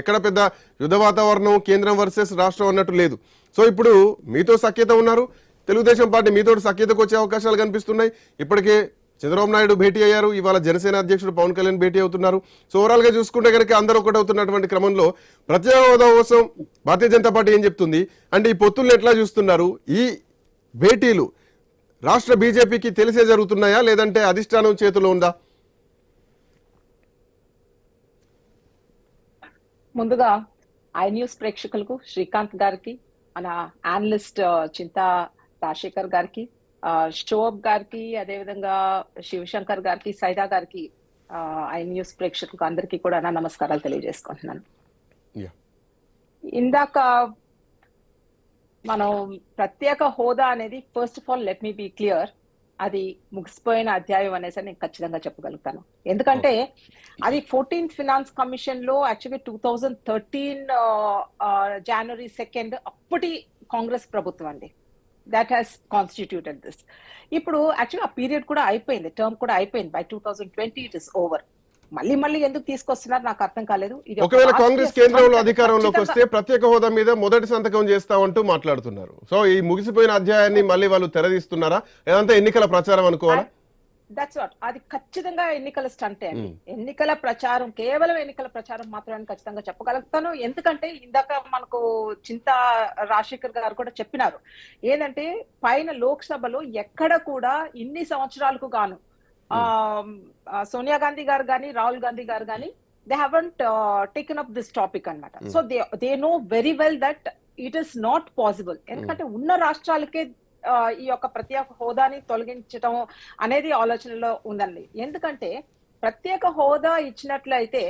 ఎక్కడ పెద్ద యుద్ధ వాతావరణం కేంద్రం వర్సెస్ రాష్ట్రం అన్నట్టు లేదు. సో ఇప్పుడు మీతో సఖ్యత ఉన్నారు. తెలుగుదేశం పార్టీ మీతో సఖ్యతకు వచ్చే అవకాశాలు కనిపిస్తున్నాయి. ఇప్పటికే చంద్రబాబు నాయుడు భేటీ అయ్యారు. ఇవాళ జనసేన అధ్యక్షుడు పవన్ కళ్యాణ్ భేటీ అవుతున్నారు. సో ఓవరాల్గా చూసుకుంటే కనుక అందరూ ఒకటి అవుతున్నటువంటి క్రమంలో ప్రత్యేక హోదా కోసం భారతీయ జనతా పార్టీ ఏం చెప్తుంది? అంటే ఈ పొత్తుల్ని ఎట్లా చూస్తున్నారు? ఈ భేటీలు రాష్ట్ర బీజేపీకి తెలిసే జరుగుతున్నాయా? లేదంటే అధిష్టానం చేతిలో ఉందా? ముందుగా ఐ న్యూస్ ప్రేక్షకులకు శ్రీకాంత్ గారికి మన అనలిస్ట్ చింతా రాజశేఖర్ గారికి షోబ్ గారికి అదేవిధంగా శివశంకర్ గారికి సైదా గారికి ఆ, ఐ న్యూస్ ప్రేక్షకులకు అందరికీ కూడా నా నమస్కారాలు తెలియజేసుకుంటున్నాను. ఇందాక మనం ప్రత్యేక హోదా అనేది first of all let me be clear అది ముగిసిపోయిన అధ్యాయం అనేసి నేను ఖచ్చితంగా చెప్పగలుగుతాను. ఎందుకంటే అది ఫోర్టీన్త్ ఫినాన్స్ కమిషన్లో actually two thousand thirteen January second అప్పటి కాంగ్రెస్ ప్రభుత్వం అండి. దట్ హ్యాస్ కాన్స్టిట్యూటెడ్ దిస్ ఇప్పుడు యాక్చువల్లీ ఆ పీరియడ్ కూడా అయిపోయింది టర్మ్ కూడా అయిపోయింది. By two thousand twenty it is over మళ్ళీ మళ్ళీ ఎందుకు తీసుకొస్తున్నారు నాకు అర్థం కాలేదు. ఇది ఒక ఒకవేళ కాంగ్రెస్ కేంద్రంలో అధికారంలోకి వస్తే ప్రత్యేక హోదా మీద మొదటి సంతకం చేస్తామంటూ మాట్లాడుతున్నారు. సో ఈ ముగిసిపోయిన అధ్యాయాన్ని మళ్ళీ వాళ్ళు తెరదీస్తున్నారా? లేదంటే ఎన్నికల ప్రచారం అనుకోవాలా? దట్స్ వాట్ అది ఖచ్చితంగా ఎన్నికల స్టంటే అండి. ఎన్నికల ప్రచారం కేవలం ఎన్నికల ప్రచారం మాత్రమే ఖచ్చితంగా చెప్పగలుగుతాను. ఎందుకంటే ఇందాక మనకు చింత రాజశేఖర్ గారు కూడా చెప్పినారు. ఏంటంటే పైన లోక్సభలో ఎక్కడ కూడా ఇన్ని సంవత్సరాలకు గాను సోనియా గాంధీ గారు కానీ రాహుల్ గాంధీ గారు కానీ they haven't taken up this topic అన్నమాట. Mm. So they they know very well that it is not possible ఎందుకంటే ఉన్న రాష్ట్రాలకే ఈ యొక్క ప్రత్యేక హోదాని తొలగించడం అనేది ఆలోచనలో ఉందండి. ఎందుకంటే ప్రత్యేక హోదా ఇచ్చినట్లయితే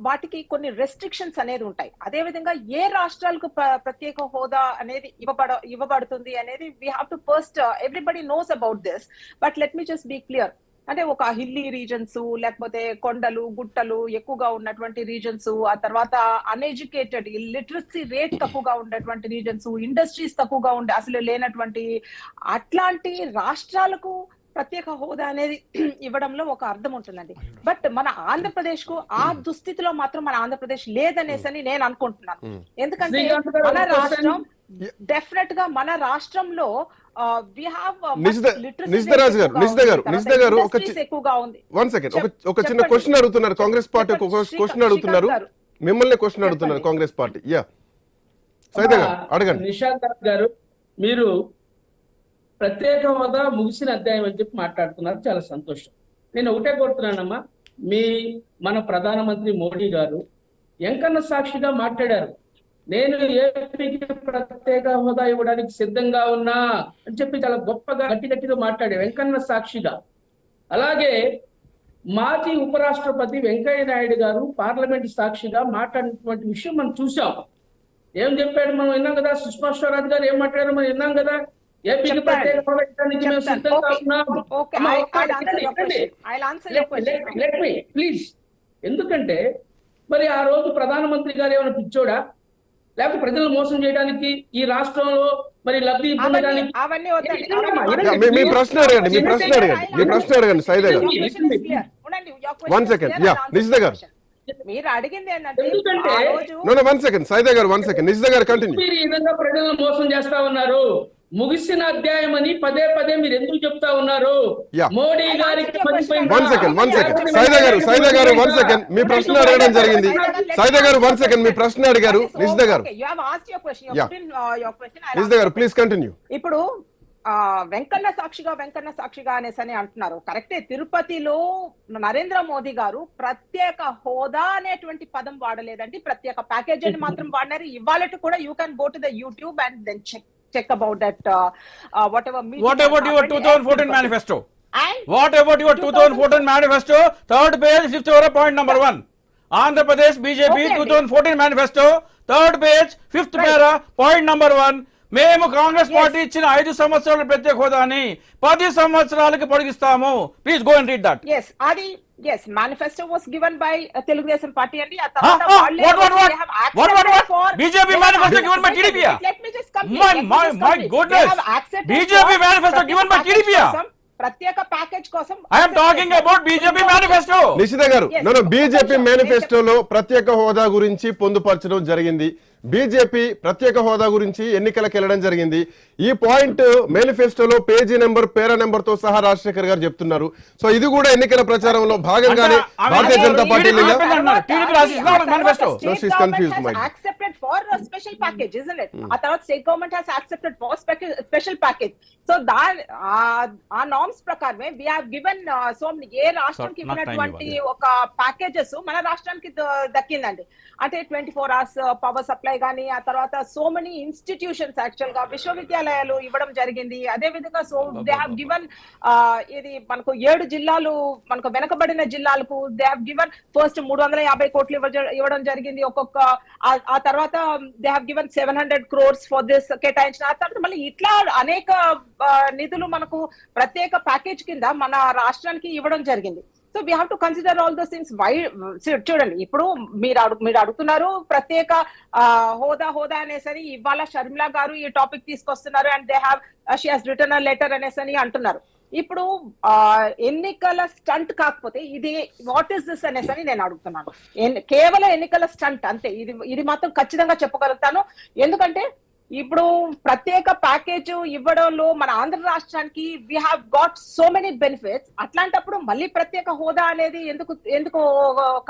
వాటికి కొన్ని రెస్ట్రిక్షన్స్ అనేది ఉంటాయి. అదే విధంగా ఏ రాష్ట్రాలకు ప్ర- ప్రత్యేక హోదా అనేది ఇవ్వబడ ఇవ్వబడుతుంది అనేది we have to first everybody knows about this but let me just be clear అంటే ఒక హిల్లీ రీజన్స్ లేకపోతే కొండలు గుట్టలు ఎక్కువగా ఉన్నటువంటి రీజన్స్ ఆ తర్వాత అన్ఎడ్యుకేటెడ్ లిటరసీ రేట్ తక్కువగా ఉన్నటువంటి రీజన్స్ ఇండస్ట్రీస్ తక్కువగా ఉండే అసలు లేనటువంటి అట్లాంటి రాష్ట్రాలకు ప్రత్యేక హోదా అనేది ఇవ్వడంలో ఒక అర్థం ఉంటుందండి బట్ మన ఆంధ్రప్రదేశ్కు ఆ దుస్థితిలో మాత్రం మన ఆంధ్రప్రదేశ్ లేదనేసని నేను అనుకుంటున్నాను Hmm. ఎందుకంటే మన రాష్ట్రం. డెఫినెట్గా మన రాష్ట్రంలో నిషిత గారు, ఒక చి- ఎక్కువగా ఉంది. వన్ సెకండ్ ఒక చెప్- ఒక చిన్న. క్వశ్చన్ అడుగుతున్నారు. కాంగ్రెస్ పార్టీ ఒక. క్వశ్చన్ అడుగుతున్నారు. మిమ్మల్ని క్వశ్చన్ అడుగుతున్నారు. కాంగ్రెస్ పార్టీ యా గారు అడగండి. నిషాద్ గారు మీరు ప్రత్యేక హోదా ముగిసిన అధ్యాయం అని చెప్పి మాట్లాడుతున్నారు. చాలా సంతోషం. నేను ఒకటే కోరుతున్నానమ్మా. మీ మన ప్రధానమంత్రి మోడీ గారు ఎంకన్న సాక్షిగా మాట్లాడారు. నేను ఏపీకి ప్రత్యేక హోదా ఇవ్వడానికి సిద్ధంగా ఉన్నా అని చెప్పి చాలా గొప్పగా గట్టి గట్టిగా మాట్లాడారు వెంకన్న సాక్షిగా. అలాగే మాజీ ఉపరాష్ట్రపతి వెంకయ్య నాయుడు గారు పార్లమెంట్ సాక్షిగా మాట్లాడినటువంటి విషయం మనం చూసాం ఏం చెప్పాడు మనం విన్నాం కదా? సుష్మా స్వరాజ్ గారు ఏం మాట్లాడారు మనం విన్నాం కదా? ఏపీకి. ప్రత్యేక హోదా ఇవ్వడానికి మేము. సిద్ధంగా. ఉన్నాం. ప్లీజ్ ఎందుకంటే మరి ఆ రోజు ప్రధానమంత్రి గారు ఏమైనా పిచ్చోడా? లేకపోతే ప్రజలు మోసం చేయడానికి ఈ రాష్ట్రంలో మరి లబ్ధి పొందడానికి యా, మీ- మీ ప్రశ్న అడగండి మీ ప్రశ్న అడగండి మీ ప్రశ్న అడగండి సైదా గారు. I'll answer నిషిత your గారు. మీరు అడిగింది ఏంటంటే వన్ సెకండ్ సైదా గారు వన్ సెకండ్ నిషిత గారు కంటిన్యూ మీరు ఈ విధంగా ప్రజలను మోసం చేస్తా ఉన్నారు. ముగిసిన అధ్యాయం అని పదే పదే మీరు ఎందుకు చెప్తా ఉన్నారు. మోడీ గారికి? One second one second. Saida గారు సైదా గారు వన్ సెకండ్. మీ ప్రశ్న అడగడం జరిగింది. సైదా గారు వన్ సెకండ్ మీ ప్రశ్న అడిగారు. నిషిత గారు. Yeah. నిషిత గారు ప్లీజ్ కంటిన్యూ ఇప్పుడు ఆ వెంకన్న సాక్షిగా వెంకన్న సాక్షిగా అనేసి అని అంటున్నారు. కరెక్టే తిరుపతిలో నరేంద్ర మోదీ గారు ప్రత్యేక హోదా అనేటువంటి పదం వాడలేదండి. ప్రత్యేక ప్యాకేజ్ అని మాత్రం వాడినారు. ఇవాళ కూడా you can go to the YouTube and then check check about that whatever What about your 2014 manifesto? And What about your 2014 manifesto? Third page, fifth order, point number one. Andhra Pradesh BJP Okay, అండి. 2014 manifesto, third page, fifth Right. para, point number one. మేము Congress. Party ఇచ్చిన ఐదు సంవత్సరాల ప్రత్యేక హోదాని పది సంవత్సరాలకి పొడిగిస్తాము please go and read that yes అది yes manifesto was given by Telugu Desam party అండి ఆ Huh? తర్వాత Huh? వాళ్ళే What, what, what? they have What, what, accepted what? for- BJP they have manifesto given by accepted- TDP? Let me just complete. My- Let me my- just my complete. goodness. They have accepted BJP for manifesto ప్రతి given by package TDP? కోసం- ప్రత్యేక package కోసం I'm talking about BJP manifesto Nishita గారు BJP. మేనిఫెస్టోలో ప్రత్యేక హోదా గురించి పొందుపరచడం జరిగింది బీజేపీ ప్రత్యేక హోదా గురించి ఎన్నికలకు వెళ్ళడం జరిగింది. ఈ పాయింట్ మేనిఫెస్టోలో పేజీ నెంబర్ పేర నెంబర్తో సహా రాజశేఖర్ గారు చెప్తున్నారు. సో ఇది కూడా ఎన్నికల ప్రచారంలో భాగంగానే Bharatiya Janata Party special package so the ఆ నార్మ్స్ ప్రకారమే వి హావ్ గివెన్ సో ఏ రాష్ట్రానికి ఇవ్వనటువంటి. ఒక ప్యాకేజెస్ మన రాష్ట్రానికి దక్కిందండి. అంటే twenty four hours power supply కానీ ఆ తర్వాత సో మెనీ ఇన్స్టిట్యూషన్స్ యాక్చువల్గా విశ్వవిద్యాలయాలు ఇవ్వడం జరిగింది. అదే విధంగా సో దే హావ్ గివన్ ఇది మనకు ఏడు జిల్లాలు మనకు వెనకబడిన జిల్లాలకు దే హావ్ గివన్ ఫస్ట్ మూడు వందల యాభై కోట్లు ఇవ్వ- ఇవ్వడం జరిగింది ఒక్కొక్క ఆ- తర్వాత they have given seven hundred crores for this కేటాయించిన ఆ తర్వాత మళ్ళీ ఇట్లా అనేక నిధులు మనకు ప్రత్యేక ప్యాకేజ్ కింద మన రాష్ట్రానికి ఇవ్వడం జరిగింది. So we have to consider all those things why చూడండి ఇప్పుడు మీరు అడుగు మీరు అడుగుతున్నారు ప్రత్యేక ఆ, హోదా హోదా అనేసరి ఇవాళ షర్మిల గారు ఈ టాపిక్ తీసుకొస్తున్నారు and they have she has return a letter అనేసని అంటున్నారు. ఇప్పుడు ఆ, ఎన్నికల స్టంట్ కాకపోతే ఇది వాట్ ఇస్ దిస్ అనేసి అని నేను అడుగుతున్నాను. కేవలం ఎన్నికల స్టంట్ అంతే. ఇది ఇది మాత్రం ఖచ్చితంగా చెప్పగలుగుతాను. ఎందుకంటే ఇప్పుడు ప్రత్యేక ప్యాకేజ్ ఇవ్వడంలో మన ఆంధ్ర రాష్ట్రానికి we have got so many benefits అట్లాంటప్పుడు మళ్ళీ ప్రత్యేక హోదా అనేది ఎందుకు ఎందుకు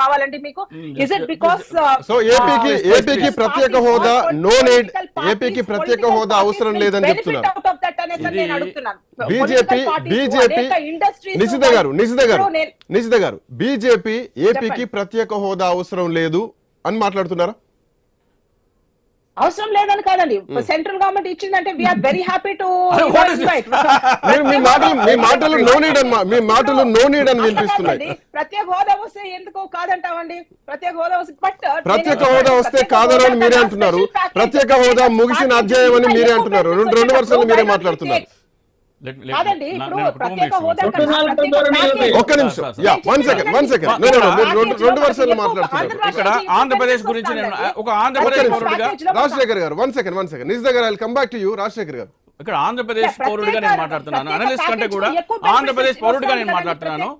కావాలండి మీకు? ఇస్ ఇట్ బికాస్ సో ఏపీకి ఏపీకి ప్రత్యేక హోదా నో నీడ్ ఏపీకి ప్రత్యేక హోదా అవసరం లేదని చెప్తున్నారు. బీజేపీ బీజేపీ నిశిత గారు నిశిత గారు నిశిత గారు బీజేపీ ఏపీకి. ప్రత్యేక హోదా అవసరం లేదు అని మాట్లాడుతున్నారా? అవసరం లేదని కాదండి. సెంట్రల్ గవర్నమెంట్ ఇచ్చిందంటే we are very happy to మీ మాటలు మీ మాటలు నో నీడ్ అని మా- మాటలు నో నీడ్ అని వినిపిస్తున్నాయి. ప్రత్యేక హోదా వస్తే ఎందుకు కాదంటామండి? ప్రత్యేక హోదా వస్తే బట్ ప్రత్యేక హోదా వస్తే కాదనని మీరే అంటున్నారు. ప్రత్యేక హోదా ముగిసిన అధ్యాయం అని మీరే అంటున్నారు. రెండు రెండు వర్షాలు మీరే మాట్లాడుతున్నారు. ఒక్క నిమిషం. Yeah one second one second రెండు రెండు వర్షాలు మాట్లాడుతున్నారు. ఇక్కడ ఆంధ్రప్రదేశ్ గురించి నేను ఒక ఆంధ్రప్రదేశ్ పౌరుడిగా. రాజశేఖర్ గారు వన్ సెకండ్ వన్ సెకండ్ నిజ దగ్గర I come back to you Rajasekhar గారు. ఇక్కడ ఆంధ్రప్రదేశ్ ప్రత్యేక- పౌరుడిగా నేను మాట్లాడుతున్నాను. అనలిస్ట్ కంటే ప్యాకేజ్ కూడా ఆంధ్రప్రదేశ్ పౌరుడిగా నేను మాట్లాడుతున్నాను.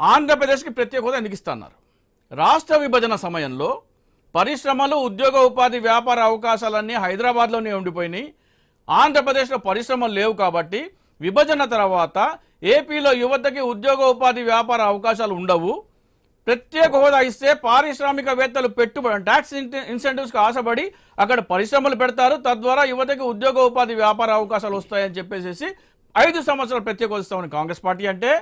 ఆంధ్రప్రదేశ్కి ప్రత్యేక హోదా ఎందుకు ఇస్తున్నారు? రాష్ట్ర విభజన సమయంలో పరిశ్రమలు ఉద్యోగ ఉపాధి వ్యాపార అవకాశాలన్నీ హైదరాబాద్లోనే ఉండిపోయినాయి. ఆంధ్రప్రదేశ్లో పరిశ్రమలు లేవు కాబట్టి విభజన తర్వాత ఏపీలో యువతకి ఉద్యోగ ఉపాధి వ్యాపార అవకాశాలు ఉండవు. ప్రత్యేక హోదా ఇస్తే పారిశ్రామికవేత్తలు పెట్టుబడి ట్యాక్స్ ఇన్సెంటివ్స్కి ఆశపడి అక్కడ పరిశ్రమలు పెడతారు. తద్వారా యువతకి ఉద్యోగ ఉపాధి వ్యాపార అవకాశాలు వస్తాయని చెప్పేసి ఐదు సంవత్సరాలు ప్రత్యేక వస్తామని కాంగ్రెస్ పార్టీ అంటే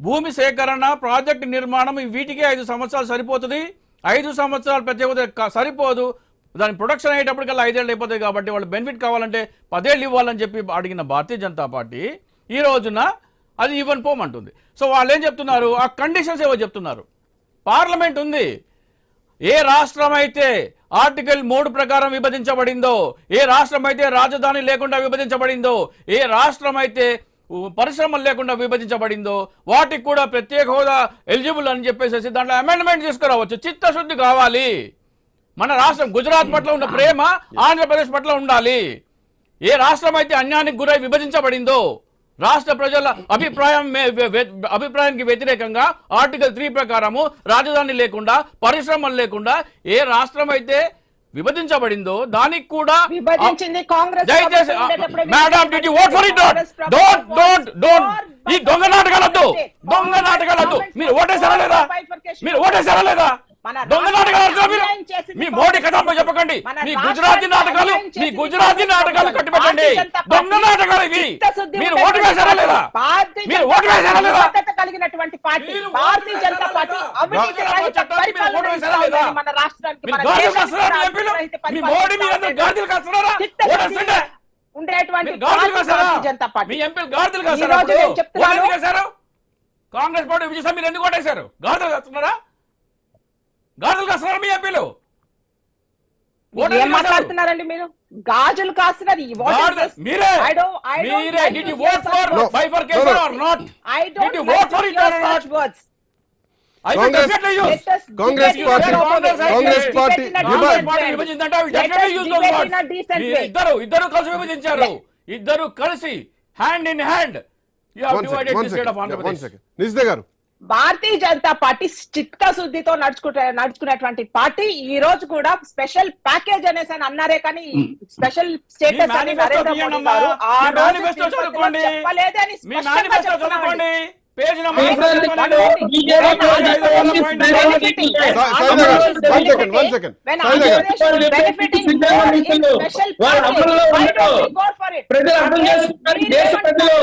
భూమి సేకరణ ప్రాజెక్టు నిర్మాణం వీటికే ఐదు సంవత్సరాలు సరిపోతుంది. ఐదు సంవత్సరాలు ప్రత్యేక సరిపోదు. దాని ప్రొడక్షన్ అయ్యేటప్పటికల్లా ఐదేళ్ళు అయిపోతాయి కాబట్టి వాళ్ళు బెనిఫిట్ కావాలంటే పదేళ్ళు ఇవ్వాలని చెప్పి అడిగిన భారతీయ జనతా పార్టీ ఈ రోజున అది ఇవ్వని పోమంటుంది. సో వాళ్ళు ఏం చెప్తున్నారు? ఆ కండిషన్స్ ఏవో చెప్తున్నారు. పార్లమెంట్ ఉంది. ఏ రాష్ట్రం అయితే ఆర్టికల్ మూడు ప్రకారం విభజించబడిందో ఏ రాష్ట్రం అయితే రాజధాని లేకుండా విభజించబడిందో ఏ రాష్ట్రం అయితే పరిశ్రమలు లేకుండా విభజించబడిందో వాటికి కూడా ప్రత్యేక హోదా ఎలిజిబుల్ అని చెప్పేసి దాంట్లో అమెండ్మెంట్ తీసుకురావచ్చు. చిత్తశుద్ధి కావాలి. మన రాష్ట్రం గుజరాత్ పట్ల ఉన్న ప్రేమ ఆంధ్రప్రదేశ్ పట్ల ఉండాలి. ఏ రాష్ట్రం అయితే అన్యానికి గురై విభజించబడిందో రాష్ట్ర ప్రజల అభిప్రాయం అభిప్రాయానికి వ్యతిరేకంగా ఆర్టికల్ త్రీ ప్రకారము రాజధాని లేకుండా పరిశ్రమలు లేకుండా ఏ రాష్ట్రం అయితే విభజించబడిందో దానికి కూడా విభజించింది కాంగ్రెస్ దయచేసి madam did you vote for it Congress ప్రభుత్వం. డోంట్ డోంట్ డోంట్ for ఈ దొంగ నాటకాలొద్దు. దొంగ నాటకాలొద్దు. మీరు ఓటేసారా లేదా? మీరు ఓటేసారా లేదా? మీ మోడీ కథంలో చెప్పకండి. మీ గుజరాతీ నాటకాలు మీ గుజరాతీ నాటకాలు. కట్టిపెట్టండి. దొంగ నాటకాలు ఇవి. మీరు ఓటు వేశారా లేదా? మీరు ఓటు వేశారా లేదా? కలిగినటువంటి పార్టీ. భారతీయ జనతా మన రాష్ట్రానికి? ఉండేటువంటి జనతా కాంగ్రెస్ పార్టీ విజయసాయి మీరు ఎందుకు ఓటేశారు గాజులు కాస్తున్నారా? గాజులు కాస్తున్నారా మీ ఎంపీలు ఏం? మాట్లాడుతున్నారండి మీరు గాజులు? మీరే మీరే did you vote for bifurcation or not I don't Did you vote for it or not? Congress party. ఇద్దరు ఇద్దరు కలిసి విభజించారు ఇద్దరు కలిసి హ్యాండ్ ఇన్ హ్యాండ్ గారు భారతీయ జనతా పార్టీ చిత్తశుద్ధితో నడుచుకుంటే నడుచుకునేటువంటి పార్టీ ఈ రోజు కూడా స్పెషల్ ప్యాకేజ్ అనేసి అని అన్నారే కానీ స్పెషల్ స్టేటస్ అని నరేంద్ర మోడీ. గారు ఆ రోజు. చెప్పలేదని స్పష్టంగా చెప్తున్నామండి. ప్రజలు అర్థం చేసుకుంటారు. దేశ ప్రజలు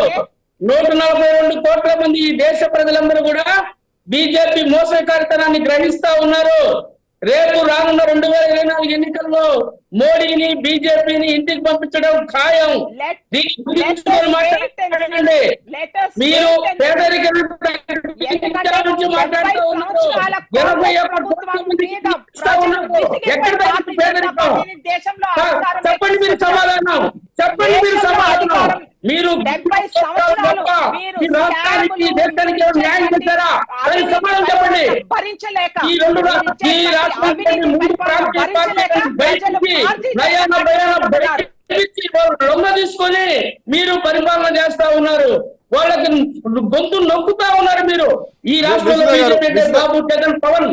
నూట నలభై రెండు కోట్ల మంది ఈ దేశ ప్రజలందరూ కూడా బీజేపీ మోసకారితనాన్ని గ్రహిస్తా ఉన్నారు. రేపు రానున్న రెండు వేల ఇరవై నాలుగు ఎన్నికల్లో మోడీని బీజేపీని ఇంటికి పంపించడం ఖాయం. మాట్లాడండి మీరు. పేదరికం మాట్లాడుతూ ఉన్నారు. ఎనభై ఒక్క కోట్ల మీద ఎక్కడ చెప్పండి మీరు. సమాధానం. చెప్పండి మీరు సమాధానం. మీరు భరించలేక ఈ రెండు ఈ ముందు లొంగ తీసుకొని మీరు పరిపాలన చేస్తా ఉన్నారు. వాళ్ళకి గొంతు నొక్కుతా ఉన్నారు మీరు. ఈ రాష్ట్రంలో బీజేపీ బాబు జగన్ పవన్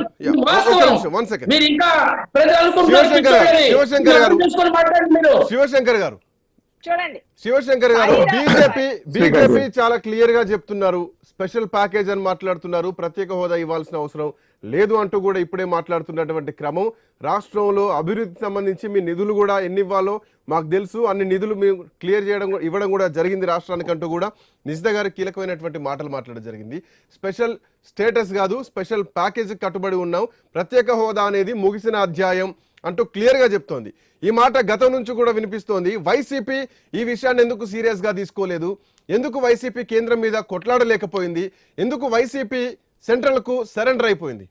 వాస్తవం. మీరు ఇంకా ప్రజలు అనుకుంటున్నారు శివశంకర్ గారు. చూడండి. శివశంకర్ గారు బీజేపీ బీజేపీ చాలా క్లియర్గా చెప్తున్నారు. స్పెషల్ ప్యాకేజ్ అని మాట్లాడుతున్నారు. ప్రత్యేక హోదా ఇవ్వాల్సిన అవసరం లేదు అంటూ కూడా ఇప్పుడే మాట్లాడుతున్నటువంటి క్రమం. రాష్ట్రంలో అభివృద్ధికి సంబంధించి మీ నిధులు కూడా ఎన్ని ఇవ్వాలో మాకు తెలుసు. అన్ని నిధులు మేము క్లియర్ చేయడం కూడా- ఇవ్వడం కూడా జరిగింది రాష్ట్రానికి అంటూ కూడా నిజిత గారు కీలకమైనటువంటి మాటలు మాట్లాడడం జరిగింది. స్పెషల్ స్టేటస్ కాదు స్పెషల్ ప్యాకేజ్ కట్టుబడి ఉన్నాం. ప్రత్యేక హోదా అనేది ముగిసిన అధ్యాయం. అంటూ క్లియర్గా చెప్తోంది. ఈ మాట గతం నుంచి కూడా వినిపిస్తోంది. వైసీపీ ఈ విషయాన్ని ఎందుకు సీరియస్గా తీసుకోలేదు? ఎందుకు వైసీపీ కేంద్రం మీద కొట్లాడలేకపోయింది? ఎందుకు వైసీపీ సెంట్రల్కు సరెండర్ అయిపోయింది?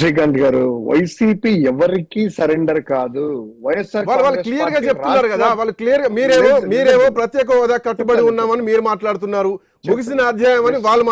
శ్రీకాంత్ గారు వైసీపీ ఎవరికి సరెండర్ కాదు. వైఎస్ఆర్ వాళ్ళు క్లియర్గా చెప్తున్నారు కదా. వాళ్ళు క్లియర్గా మీరేమో మీరేమో. ప్రత్యేక హోదా కట్టుబడి ఉన్నామని మీరు మాట్లాడుతున్నారు. ముగిసిన అధ్యాయం అని వాళ్ళు